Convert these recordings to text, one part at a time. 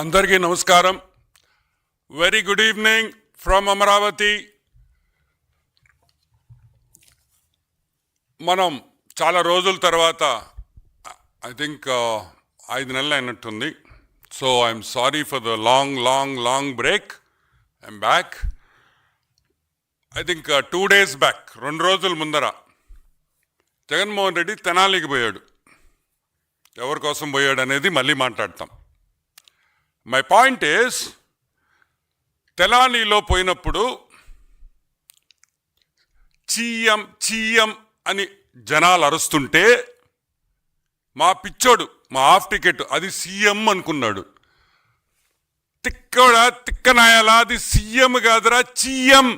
అందరికీ నమస్కారం. Very good evening from Amaravati మనం చాలా రోజుల తర్వాత ఐ థింక్ uh, ఐదు నెలలు అయినట్టుంది. So I'm sorry for the long long long break I'm back I think two days back రెండు రోజుల ముందర జగన్మోహన్ రెడ్డి తెనాలికి పోయాడు. ఎవరి కోసం పోయాడు అనేది మళ్ళీ మాట్లాడతాం. మై పాయింట్ ఈస్ తెలానీలో పోయినప్పుడు చీయం చీయం అని జనాలు అరుస్తుంటే మా పిచ్చోడు మా హాఫ్ టికెట్ అది సీఎం అనుకున్నాడు. తిక్కడా తిక్కనాయాలా అది సీఎం కాదురా చీఎం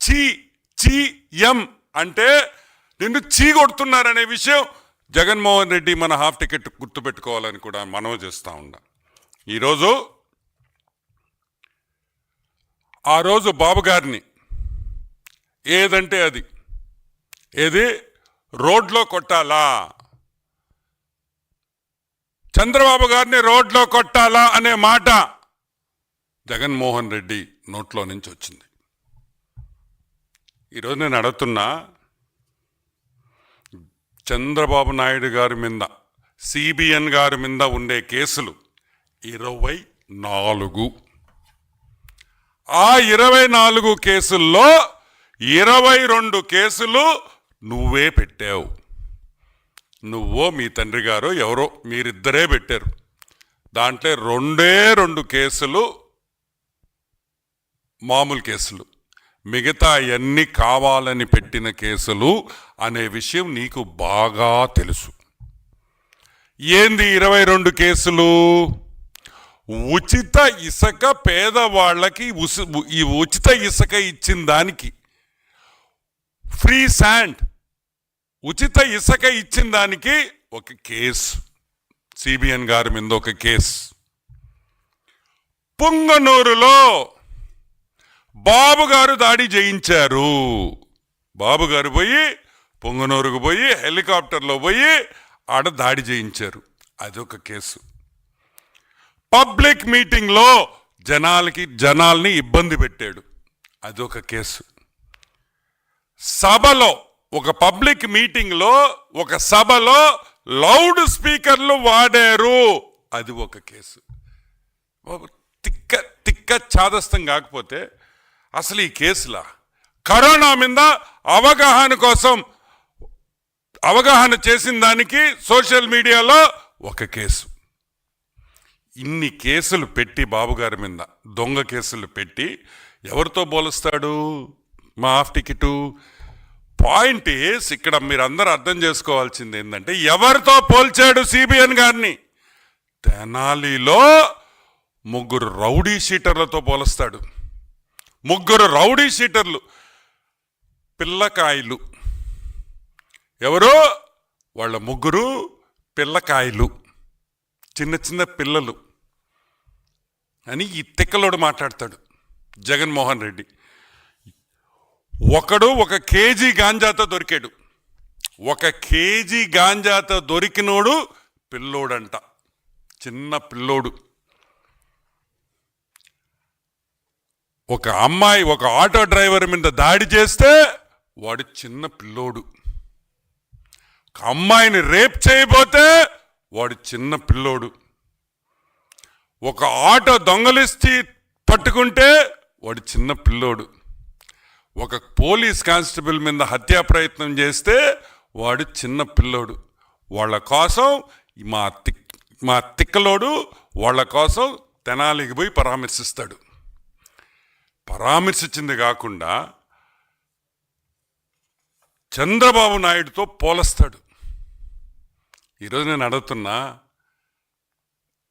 చీ చీఎం అంటే నిన్ను చీ కొడుతున్నారనే విషయం జగన్మోహన్ రెడ్డి మన హాఫ్ టికెట్ గుర్తుపెట్టుకోవాలని కూడా మనవి చేస్తా ఉన్నా. ఈరోజు ఆ రోజు బాబు గారిని ఏదంటే అది ఏది? రోడ్లో కొట్టాలా? చంద్రబాబు గారిని రోడ్లో కొట్టాలా అనే మాట జగన్మోహన్ రెడ్డి నోట్లో నుంచి వచ్చింది. ఈరోజు నేను అడుగుతున్నా చంద్రబాబు నాయుడు గారి మీద సిబిఎన్ గారి మీద ఉండే కేసులు ఇరవై నాలుగు. ఆ ఇరవై నాలుగు కేసుల్లో ఇరవై రెండు కేసులు నువ్వే పెట్టావు. నువ్వో మీ తండ్రి గారు ఎవరో మీరిద్దరే పెట్టారు. దాంట్లో రెండే రెండు కేసులు మామూలు కేసులు. మిగతా అవన్నీ కావాలని పెట్టిన కేసులు అనే విషయం నీకు బాగా తెలుసు. ఏంది ఇరవై రెండు కేసులు? ఉచిత ఇసుక పేదవాళ్ళకి ఉసి- ఈ ఉచిత ఇసుక ఇచ్చిన దానికి. Free sand. ఉచిత ఇసుక ఇచ్చిన దానికి ఒక కేసు. సిబిఎన్ గారి మీద ఒక కేసు. పుంగనూరులో బాబు గారు దాడి చేయించారు. బాబు గారు పోయి పొంగనూరుకు పోయి హెలికాప్టర్లో పోయి ఆడ దాడి చేయించారు. అదొక కేసు. పబ్లిక్ మీటింగ్లో జనాలకి జనాల్ని ఇబ్బంది పెట్టాడు. అదొక కేసు. సభలో ఒక పబ్లిక్ మీటింగ్లో ఒక సభలో లౌడ్ స్పీకర్లు వాడారు. అది ఒక కేసు. తిక్క తిక్క చాదస్తం కాకపోతే అసలు ఈ కేసులా? కరోనా మీద అవగాహన కోసం అవగాహన చేసిన దానికి సోషల్ మీడియాలో ఒక కేసు. ఇన్ని కేసులు పెట్టి బాబుగారి మీద దొంగ కేసులు పెట్టి ఎవరితో పోలుస్తాడు? మా హాఫ్ టికెట్. పాయింట్ ఏస్ ఇక్కడ మీరు అందరూ అర్థం చేసుకోవాల్సింది ఏంటంటే ఎవరితో పోల్చాడు సిబిఎన్ గారిని? తెనాలిలో ముగ్గురు రౌడీ షీటర్లతో పోలుస్తాడు. ముగ్గురు రౌడీ షీటర్లు. పిల్లకాయలు. ఎవరు? వాళ్ళ ముగ్గురు పిల్లకాయలు. చిన్న చిన్న పిల్లలు. అని ఈ తిక్కలోడు మాట్లాడతాడు జగన్మోహన్ రెడ్డి. ఒకడు ఒక కేజీ గాంజాతో దొరికాడు. ఒక కేజీ గాంజాతో దొరికినోడు పిల్లోడంట. చిన్న పిల్లోడు. ఒక అమ్మాయి ఒక ఆటో డ్రైవర్ మీద దాడి చేస్తే వాడు చిన్న పిల్లోడు. ఒక అమ్మాయిని రేప్ చేయబోతే వాడు చిన్న పిల్లోడు. ఒక ఆటో దొంగలిస్తి పట్టుకుంటే వాడు చిన్న పిల్లోడు. ఒక పోలీస్ కానిస్టేబుల్ మీద హత్యా ప్రయత్నం చేస్తే వాడు చిన్న పిల్లోడు. వాళ్ళ కోసం మా తిక్ మా తిక్కలోడు వాళ్ళ కోసం తెనాలికి పోయి పరామర్శిస్తాడు. పరామర్శించింది కాకుండా చంద్రబాబు నాయుడుతో పోలస్తాడు. ఈరోజు నేను అడుగుతున్నా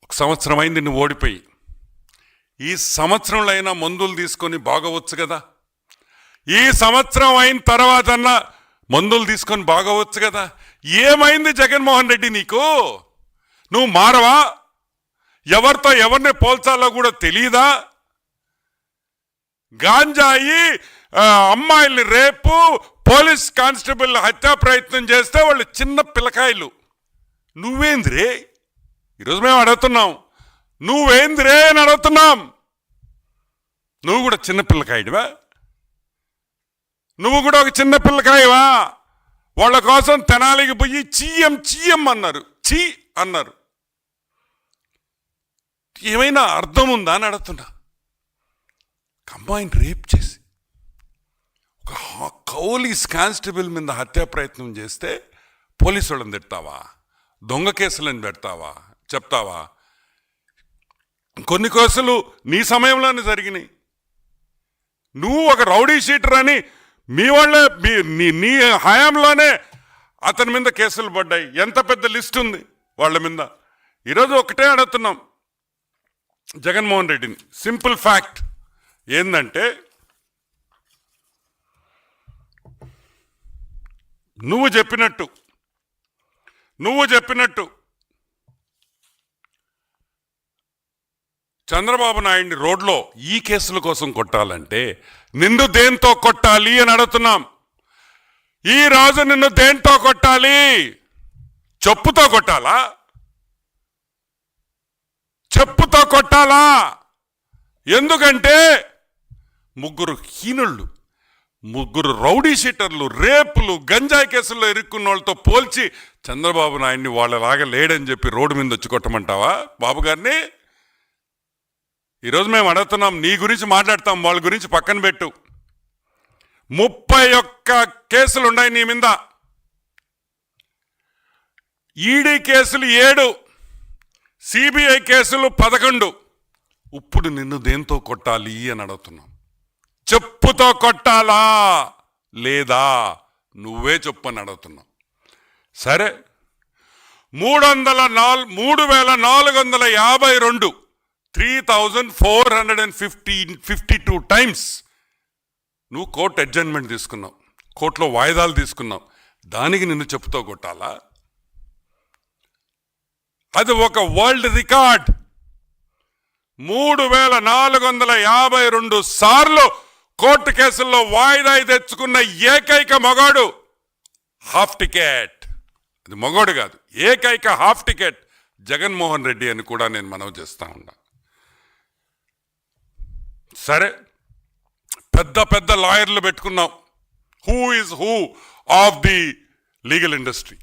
ఒక సంవత్సరం అయింది నువ్వు ఓడిపోయి. ఈ సంవత్సరంలో అయినా మందులు తీసుకొని బాగవచ్చు కదా? ఈ సంవత్సరం అయిన తర్వాత మందులు తీసుకొని బాగవచ్చు కదా? ఏమైంది జగన్మోహన్ రెడ్డి నీకు? నువ్వు మారవా? ఎవరితో ఎవరిని పోల్చాలో కూడా తెలియదా గాంజాయి అమ్మాయిల్ని రేపు పోలీస్ కానిస్టేబుల్ హత్యా ప్రయత్నం చేస్తే వాళ్ళు చిన్న పిల్లకాయలు. నువ్వేంద్రే? ఈరోజు మేము అడుగుతున్నాం నువ్వేందిరే అని అడుగుతున్నాం. నువ్వు కూడా చిన్నపిల్లకాయడివా నువ్వు కూడా ఒక చిన్న పిల్లకాయవా? వాళ్ళ కోసం తెనాలికి పోయి చీయం చీయం అన్నారు. చీ అన్నారు. ఏమైనా అర్థం ఉందా అని అడుగుతున్నా. కంబైన్ రేప్ చేసి ఒక కౌలీస్ కానిస్టేబుల్ మీద హత్యా ప్రయత్నం చేస్తే పోలీసు వాళ్ళని తిడతావా? దొంగ కేసులను పెడతావా? చెప్తావా? కొన్ని కోసలు నీ సమయంలోనే జరిగినాయి. నువ్వు ఒక రౌడీ షీటర్ అని మీ వాళ్ళే మీ- నీ నీ హయాంలోనే అతని మీద కేసులు పడ్డాయి. ఎంత పెద్ద లిస్ట్ ఉంది వాళ్ళ మీద. ఈరోజు ఒకటే అడుగుతున్నాం జగన్మోహన్ రెడ్డిని. సింపుల్ ఫ్యాక్ట్ ఏంటంటే నువ్వు చెప్పినట్టు నువ్వు చెప్పినట్టు చంద్రబాబు నాయుడిని రోడ్లో ఈ కేసుల కోసం కొట్టాలంటే నిన్ను దేంతో కొట్టాలి అని అడుగుతున్నాం. ఈ రాజు నిన్ను దేంతో కొట్టాలి? చెప్పుతో కొట్టాలా? చెప్పుతో కొట్టాలా? ఎందుకంటే ముగ్గురు హీనుళ్ళు ముగ్గురు రౌడీ షీటర్లు రేపులు గంజాయి కేసుల్లో ఇరుక్కున్న వాళ్ళతో పోల్చి చంద్రబాబు నాయుడిని వాళ్ళలాగా లేడని చెప్పి రోడ్డు మీద వచ్చి కొట్టమంటావా బాబు గారిని ఈరోజు మేము అడుగుతున్నాం నీ గురించి మాట్లాడతాం వాళ్ళ గురించి పక్కన పెట్టు. ముప్పై ఒక్క కేసులు ఉన్నాయి నీ మీద. ఈడీ కేసులు ఏడు సిబిఐ కేసులు పదకొండు. ఇప్పుడు నిన్ను దేంతో కొట్టాలి అని అడుగుతున్నాం. చెప్పుతో కొట్టాలా? లేదా? నువ్వే చెప్పు అని అడుగుతున్నాం. సరే మూడు వందల నాలుగు మూడు వేల నాలుగు వందల యాభై రెండు three thousand four hundred and fifty fifty two times నువ్వు కోర్టు అడ్జస్ట్మెంట్ తీసుకున్నావు. కోర్టులో వాయిదాలు తీసుకున్నావు. దానికి నిన్ను చెప్పుతో కొట్టాలా? అది ఒక వరల్డ్ రికార్డ్. మూడు వేల నాలుగు వందల యాభై రెండు సార్లు కోర్టు కేసుల్లో వాయిదా తెచ్చుకున్న ఏకైక మగాడు హాఫ్ టికెట్. అది మగోడు కాదు ఏకైక హాఫ్ టికెట్ జగన్మోహన్ రెడ్డి అని కూడా నేను మనవి చేస్తా ఉన్నా. సరే పెద్ద పెద్ద లాయర్లు పెట్టుకున్నాం. Who is who of the legal industry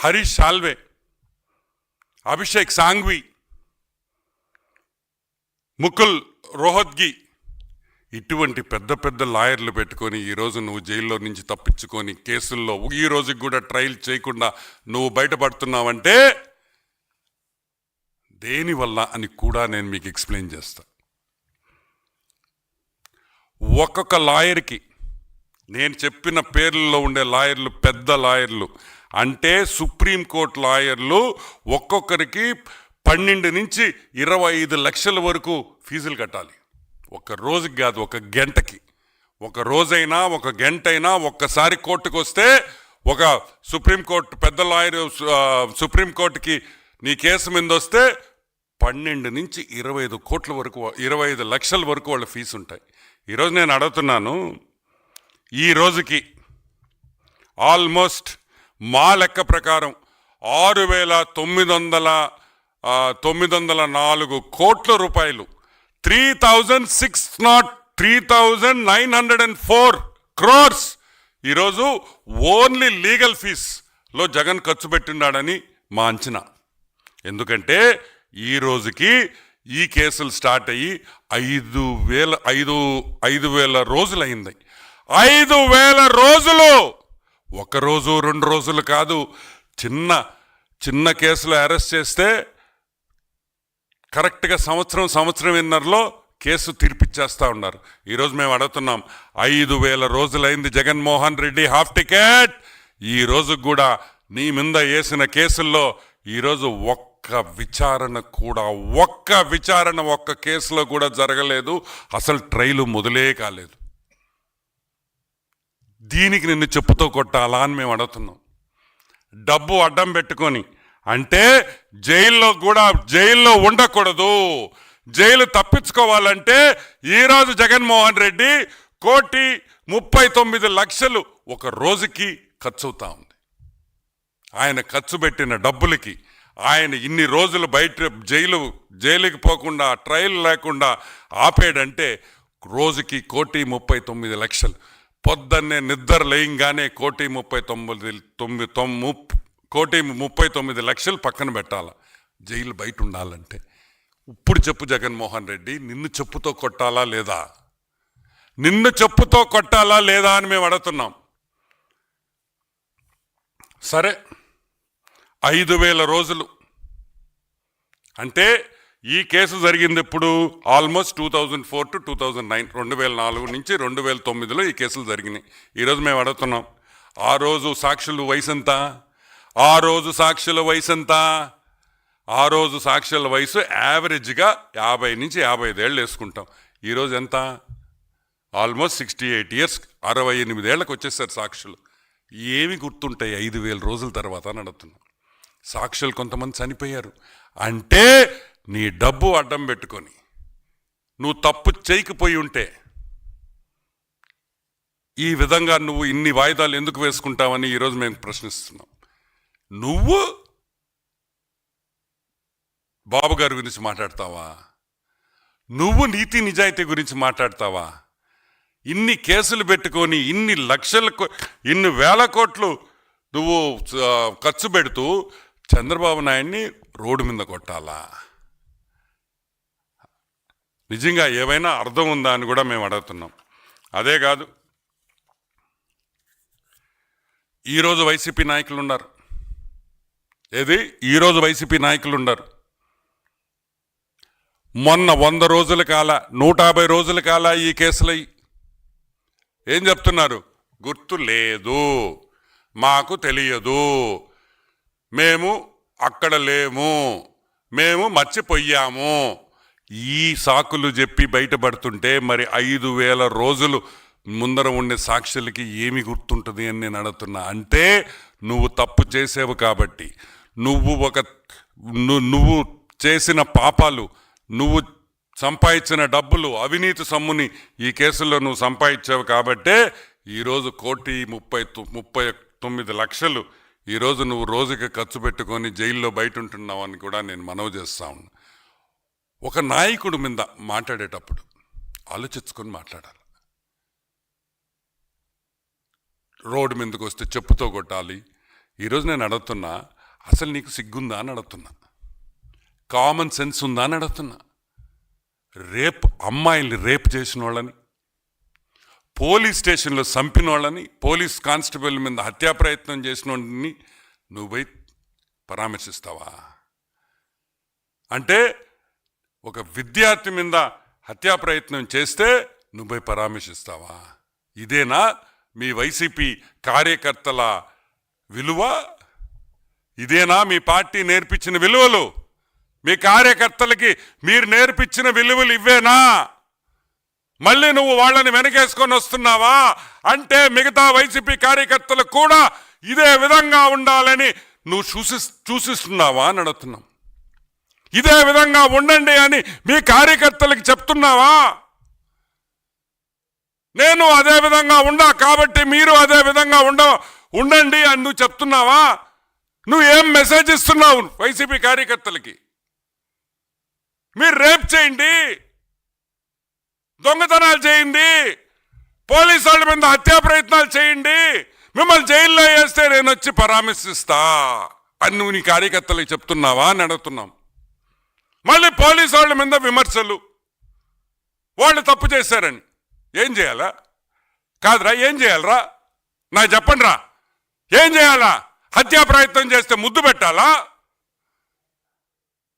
Harish Salve Abhishek Singhvi Mukul Rohatgi ఇటువంటి పెద్ద పెద్ద లాయర్లు పెట్టుకొని ఈరోజు నువ్వు జైల్లో నుంచి తప్పించుకొని కేసుల్లో ఈ రోజుకి కూడా ట్రయల్ చేయకుండా నువ్వు బయటపడుతున్నావంటే దేనివల్ల అని కూడా నేను మీకు ఎక్స్ప్లెయిన్ చేస్తా. ఒక్కొక్క లాయర్కి నేను చెప్పిన పేర్లలో ఉండే లాయర్లు పెద్ద లాయర్లు అంటే సుప్రీంకోర్టు లాయర్లు ఒక్కొక్కరికి పన్నెండు నుంచి ఇరవై ఐదు లక్షల వరకు ఫీజులు కట్టాలి. ఒక రోజుకి కాదు ఒక గంటకి. ఒక రోజైనా ఒక గంట అయినా ఒక్కసారి కోర్టుకు వస్తే ఒక సుప్రీంకోర్టు పెద్ద లాయర్ సుప్రీంకోర్టుకి నీ కేసు మీద వస్తే పన్నెండు నుంచి ఇరవై ఐదు కోట్ల వరకు ఇరవై ఐదు లక్షల వరకు వాళ్ళ ఫీజు ఉంటాయి ఈరోజు నేను అడుగుతున్నాను ఈ రోజుకి ఆల్మోస్ట్ మా లెక్క ప్రకారం ఆరు వేల తొమ్మిది వందల తొమ్మిది వందల నాలుగు కోట్ల రూపాయలు three thousand six not three thousand nine hundred and four crores ఈరోజు ఓన్లీ లీగల్ ఫీస్లో జగన్ ఖర్చు పెట్టిన్నాడని మా అంచనా. ఎందుకంటే ఈ రోజుకి ఈ కేసులు స్టార్ట్ అయ్యి ఐదు వేల ఐదు ఐదు వేల రోజులు అయింది ఐదు వేల రోజులు! ఒక రోజు రెండు రోజులు కాదు. చిన్న చిన్న కేసులో అరెస్ట్ చేస్తే కరెక్ట్గా సంవత్సరం సంవత్సరం విన్నర్లో కేసు తీర్పిచ్చేస్తూ ఉన్నారు. ఈరోజు మేము అడుగుతున్నాం ఐదు వేల రోజులైంది జగన్మోహన్ రెడ్డి హాఫ్ టికెట్! ఈ కూడా నీ మీద వేసిన కేసుల్లో ఈరోజు ఒక్క ఒక్క విచారణ కూడా ఒక్క విచారణ ఒక్క కేసులో కూడా జరగలేదు. అసలు ట్రైలు మొదలే కాలేదు. దీనికి నిన్ను చెప్పుతో కొట్టాలా అని మేము అడుగుతున్నాం. డబ్బు అడ్డం పెట్టుకొని అంటే జైల్లో కూడా జైల్లో ఉండకూడదు. జైలు తప్పించుకోవాలంటే ఈరోజు జగన్మోహన్ రెడ్డి కోటి ముప్పై తొమ్మిది లక్షలు ఒక రోజుకి ఖర్చు అవుతా ఉంది. ఆయన ఖర్చు పెట్టిన డబ్బులకి ఆయన ఇన్ని రోజులు బయట జైలు జైలుకి పోకుండా ట్రయల్ లేకుండా ఆపేడంటే రోజుకి కోటి ముప్పై తొమ్మిది లక్షలు. పొద్దున్నే నిద్ర లేయంగానే కోటి ముప్పై తొమ్మిది తొమ్మిది తొమ్ము కోటి ముప్పై తొమ్మిది లక్షలు పక్కన పెట్టాల? జైలు బయట ఉండాలంటే. ఇప్పుడు చెప్పు జగన్మోహన్ రెడ్డి నిన్ను చెప్పుతో కొట్టాలా లేదా? నిన్ను చెప్పుతో కొట్టాలా లేదా అని మేము అడుగుతున్నాం. సరే. ఐదు వేల రోజులు. అంటే ఈ కేసు జరిగింది ఇప్పుడు almost two thousand four to two thousand nine రెండు వేల నాలుగు నుంచి రెండు వేల తొమ్మిదిలో ఈ కేసులు జరిగినాయి. ఈరోజు మేము అడుగుతున్నాం ఆ రోజు సాక్షులు వయసు ఎంత? ఆ రోజు సాక్షుల వయసు ఎంత? ఆ రోజు సాక్షుల వయసు యావరేజ్గా యాభై నుంచి యాభై ఐదేళ్ళు వేసుకుంటాం. ఈరోజు ఎంత? ఆల్మోస్ట్ సిక్స్టీ ఎయిట్ ఇయర్స్ అరవై ఎనిమిదేళ్ళకు వచ్చేసారు సాక్షులు. ఏమి గుర్తుంటాయి ఐదు వేల రోజుల తర్వాత అని అడుగుతున్నాం. సాక్షులు కొంతమంది చనిపోయారు. అంటే నీ డబ్బు అడ్డం పెట్టుకొని నువ్వు తప్పు చేయకపోయి ఉంటే ఈ విధంగా నువ్వు ఇన్ని వాయిదాలు ఎందుకు వేసుకుంటావని ఈరోజు మేము ప్రశ్నిస్తున్నాం. నువ్వు బాబు గారి గురించి మాట్లాడతావా? నువ్వు నీతి నిజాయితీ గురించి మాట్లాడతావా? ఇన్ని కేసులు పెట్టుకొని ఇన్ని లక్షల ఇన్ని వేల కోట్లు నువ్వు ఖర్చు పెడుతూ చంద్రబాబు నాయుడిని రోడ్డు మీద కొట్టాలా? నిజంగా ఏమైనా అర్థం ఉందా అని కూడా మేము అడుగుతున్నాం. అదే కాదు ఈరోజు వైసీపీ నాయకులు ఉన్నారు. ఏది? ఈరోజు వైసీపీ నాయకులు ఉన్నారు. మొన్న వంద రోజుల కాల నూట యాభై రోజుల కాల ఈ కేసులై ఏం చెప్తున్నారు? గుర్తు లేదు మాకు తెలియదు. మేము అక్కడ లేము. మేము మర్చిపోయాము. ఈ సాకులు చెప్పి బయటపడుతుంటే మరి ఐదు వేల రోజులు ముందర ఉండే సాక్షులకి ఏమి గుర్తుంటుంది అని నేను అడుగుతున్నా. అంటే నువ్వు తప్పు చేసేవు కాబట్టి. నువ్వు ఒక నువ్వు చేసిన పాపాలు నువ్వు సంపాదించిన డబ్బులు అవినీతి సొమ్ముని ఈ కేసుల్లో నువ్వు సంపాదించావు కాబట్టే ఈరోజు కోటి ముప్పై ముప్పై తొమ్మిది లక్షలు ఈరోజు నువ్వు రోజుకి ఖర్చు పెట్టుకొని జైల్లో బయట ఉంటున్నావు అని కూడా నేను మనవి చేస్తా ఉన్నా. ఒక నాయకుడు మీద మాట్లాడేటప్పుడు ఆలోచించుకొని మాట్లాడాలి. రోడ్డు మీదకి వస్తే చెప్పుతో కొట్టాలి. ఈరోజు నేను అడుగుతున్నా అసలు నీకు సిగ్గుందా అని అడుగుతున్నా. కామన్ సెన్స్ ఉందా అని అడుగుతున్నా. రేప్ అమ్మాయిల్ని రేప్ చేసిన వాళ్ళని పోలీస్ స్టేషన్లో చంపిన వాళ్ళని పోలీస్ కానిస్టేబుల్ మీద హత్యా ప్రయత్నం చేసిన వాడిని నువ్వు పోయి పరామర్శిస్తావా? అంటే ఒక విద్యార్థి మీద హత్యా ప్రయత్నం చేస్తే నువ్వు పోయి పరామర్శిస్తావా? ఇదేనా మీ వైసీపీ కార్యకర్తల విలువ? ఇదేనా మీ పార్టీ నేర్పించిన విలువలు? మీ కార్యకర్తలకి మీరు నేర్పించిన విలువలు ఇవ్వేనా మళ్ళీ నువ్వు వాళ్ళని వెనకేసుకొని వస్తున్నావా? అంటే మిగతా వైసీపీ కార్యకర్తలు కూడా ఇదే విధంగా ఉండాలని నువ్వు చూసి చూసిస్తున్నావా అని అడుగుతున్నాం. ఇదే విధంగా ఉండండి అని మీ కార్యకర్తలకి చెప్తున్నావా? నేను అదే విధంగా ఉండా కాబట్టి మీరు అదే విధంగా ఉండ ఉండండి అని నువ్వు చెప్తున్నావా? నువ్వు ఏం మెసేజ్ ఇస్తున్నావు వైసీపీ కార్యకర్తలకి? మీరు రేప్ చేయండి. దొంగతనాలు చేయండి. పోలీసు వాళ్ళ మీద హత్యా ప్రయత్నాలు చేయండి. మిమ్మల్ని జైల్లో వేస్తే నేను వచ్చి పరామర్శిస్తా. అని నువ్వు నీ కార్యకర్తలకు చెప్తున్నావా అని అడుగుతున్నాం. మళ్ళీ పోలీసు వాళ్ళ మీద విమర్శలు. వాళ్ళు తప్పు చేశారని. ఏం చేయాలా? కాదురా ఏం చేయాలరా? నాకు చెప్పండి రా ఏం చేయాలా? హత్యా ప్రయత్నం చేస్తే ముద్దు పెట్టాలా?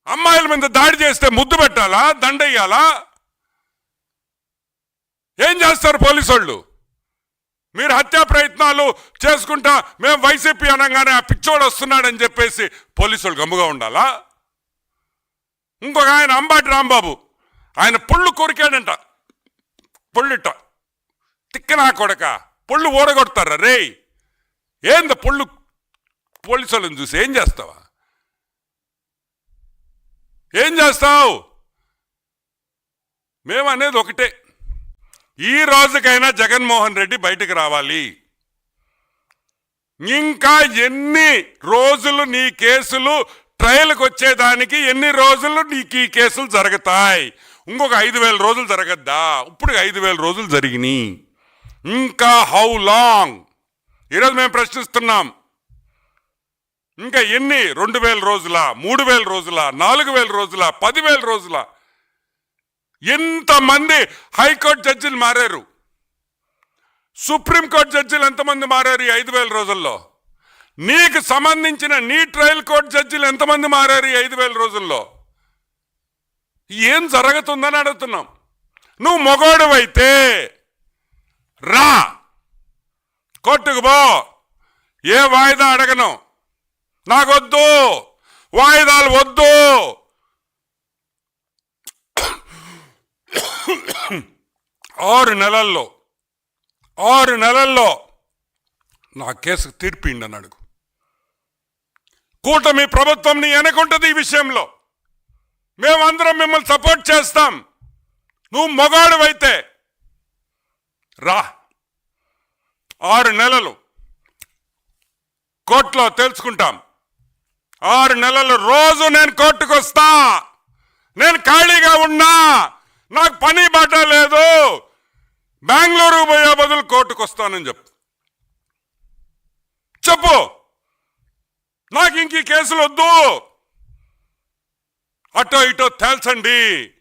అమ్మాయిల మీద దాడి చేస్తే ముద్దు పెట్టాలా? దండయ్యాలా? ఏం చేస్తారు పోలీసు వాళ్ళు మీరు హత్యా ప్రయత్నాలు చేసుకుంటా మేము వైసీపీ అనగానే ఆ పిచ్చోడు వస్తున్నాడని చెప్పేసి పోలీసు వాళ్ళు గమ్ముగా ఉండాలా? ఇంకొక ఆయన అంబాటి రాంబాబు ఆయన పొళ్ళు కొరికాడంట. పొళ్ళుట తిక్కనా కొడక పొళ్ళు ఊడగొడతారా? రే ఏంద పొళ్ళు పోలీసు వాళ్ళని చూసి ఏం చేస్తావా? ఏం చేస్తావు? మేము అనేది ఒకటే. ఈ రోజుకైనా జగన్మోహన్ రెడ్డి బయటకు రావాలి. ఇంకా ఎన్ని రోజులు నీ కేసులు ట్రయల్కి వచ్చేదానికి ఎన్ని రోజులు నీకు ఈ కేసులు జరుగుతాయి? ఇంకొక ఐదు వేల రోజులు జరగద్దా? ఇప్పుడు ఐదు వేల రోజులు జరిగినాయి. ఇంకా హౌ లాంగ్ ఈరోజు మేము ప్రశ్నిస్తున్నాం. ఇంకా ఎన్ని? రెండు వేల రోజుల? మూడు వేల రోజుల? నాలుగు వేల రోజుల? పదివేల రోజుల? ఎంతమంది హైకోర్టు జడ్జిలు మారారు? సుప్రీంకోర్టు జడ్జిలు ఎంతమంది మారారు ఈ ఐదు వేల రోజుల్లో? నీకు సంబంధించిన నీ ట్రయల్ కోర్టు జడ్జిలు ఎంతమంది మారారు ఈ ఐదు వేల రోజుల్లో? ఏం జరుగుతుందని అడుగుతున్నాం. నువ్వు మొగోడవైతే రా. కోర్టుకు పో. ఏ వాయిదా అడగను. నాకొద్దు. వాయిదాలు వద్దు. ఆరు నెలల్లో ఆరు నెలల్లో నా కేసుకు తీర్పిండి అని అడుగు. కూటమి ప్రభుత్వం నీ ఈ విషయంలో. మేమందరం మిమ్మల్ని సపోర్ట్ చేస్తాం. నువ్వు మొగాడువైతే. రా. ఆరు నెలలు. కోర్టులో తెలుసుకుంటాం ఆరు నెలలు రోజు నేను కోర్టుకు వస్తా నేను ఖాళీగా ఉన్నా. నాకు పని బాట లేదు. బెంగళూరు పోయే బదులు కోర్టుకు వస్తానని చెప్పు. చెప్పు. నాకు ఇంక ఈ కేసులు వద్దు. అటో ఇటో తేల్చండి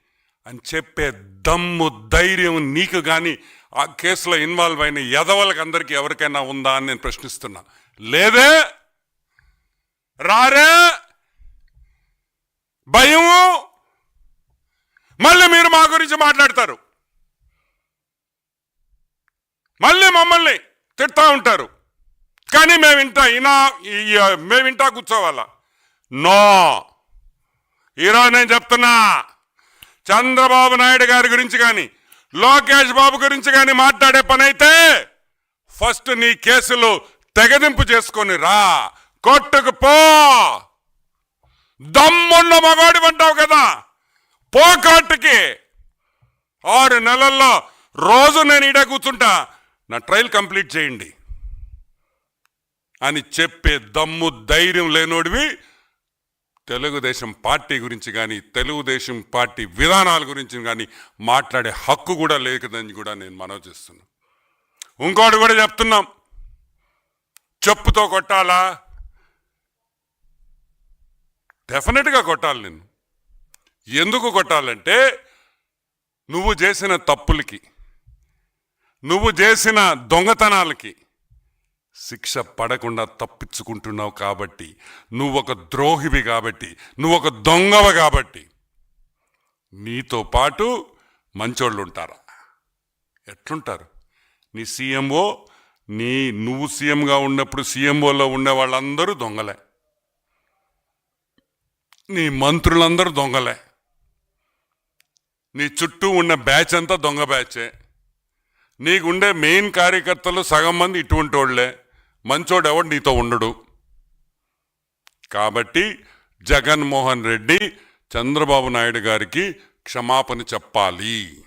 అని చెప్పే దమ్ము ధైర్యం నీకు కానీ ఆ కేసులో ఇన్వాల్వ్ అయిన ఎదవలకు అందరికీ ఎవరికైనా ఉందా అని నేను ప్రశ్నిస్తున్నా. లేదే? రారే? భయము? మళ్ళీ మీరు మా గురించి మాట్లాడతారు. మళ్ళీ మమ్మల్ని తిడతా ఉంటారు. కానీ మేము ఇంటా ఇనా మేము ఇంటా కూర్చోవాలా? నో. ఈరోజు నేను చెప్తున్నా చంద్రబాబు నాయుడు గారి గురించి కానీ లోకేష్ బాబు గురించి కానీ మాట్లాడే పని అయితే ఫస్ట్ నీ కేసులు తెగదింపు చేసుకొని రా. కొట్టుకు పో. దమ్మున్న మగాడి అంటావు కదా. పోకాటుకి ఆరు నెలల్లో రోజు నేను ఈడ కూర్చుంటా. నా ట్రయల్ కంప్లీట్ చేయండి. అని చెప్పే దమ్ము ధైర్యం లేనోడివి తెలుగుదేశం పార్టీ గురించి కానీ తెలుగుదేశం పార్టీ విధానాల గురించి కానీ మాట్లాడే హక్కు కూడా లేకదని కూడా నేను మనవి చేస్తున్నాను ఇంకోటి కూడా చెప్తున్నాం. చెప్పుతో కొట్టాలా? డెఫినెట్గా కొట్టాలి నేను ఎందుకు కొట్టాలంటే నువ్వు చేసిన తప్పులకి నువ్వు చేసిన దొంగతనాలకి శిక్ష పడకుండా తప్పించుకుంటున్నావు కాబట్టి నువ్వు ఒక ద్రోహివి కాబట్టి నువ్వు ఒక దొంగవ కాబట్టి నీతో పాటు మంచోళ్ళు ఉంటారా. ఎట్లుంటారు? నీ సీఎంఓ నీ నువ్వు సీఎంగా ఉన్నప్పుడు సీఎంఓలో ఉండే వాళ్ళందరూ దొంగలే. నీ మంత్రులందరూ దొంగలే. నీ చుట్టూ ఉన్న బ్యాచ్ అంతా దొంగ బ్యాచే. నీకుండే మెయిన్ కార్యకర్తలు సగం మంది ఇటువంటి వాళ్ళే మంచోడు ఎవడు నీతో ఉండడు. కాబట్టి జగన్మోహన్ రెడ్డి చంద్రబాబు నాయుడు గారికి క్షమాపణ చెప్పాలి.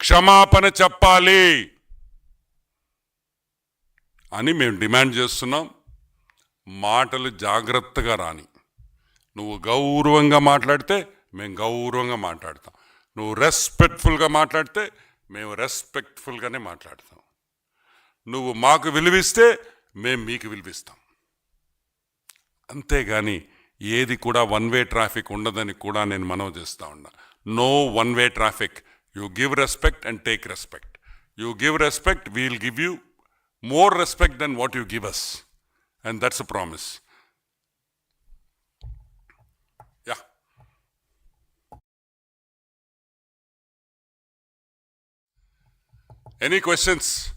క్షమాపణ చెప్పాలి. అని మేము డిమాండ్ చేస్తున్నాం. మాటలు జాగ్రత్తగా రాని. నువ్వు గౌరవంగా మాట్లాడితే మేము గౌరవంగా మాట్లాడతాం. నువ్వు రెస్పెక్ట్ఫుల్గా మాట్లాడితే మేము రెస్పెక్ట్ఫుల్గానే మాట్లాడతాం. నువ్వు మాకు విలువిస్తే మేము మీకు విలువిస్తాం. అంతేగాని ఏది కూడా వన్ వే ట్రాఫిక్ ఉండదని కూడా నేను మనవి చేస్తూ ఉన్నా. No one way traffic you give respect and take respect you give respect we'll give you more respect then what you give us and that's a promise Any questions?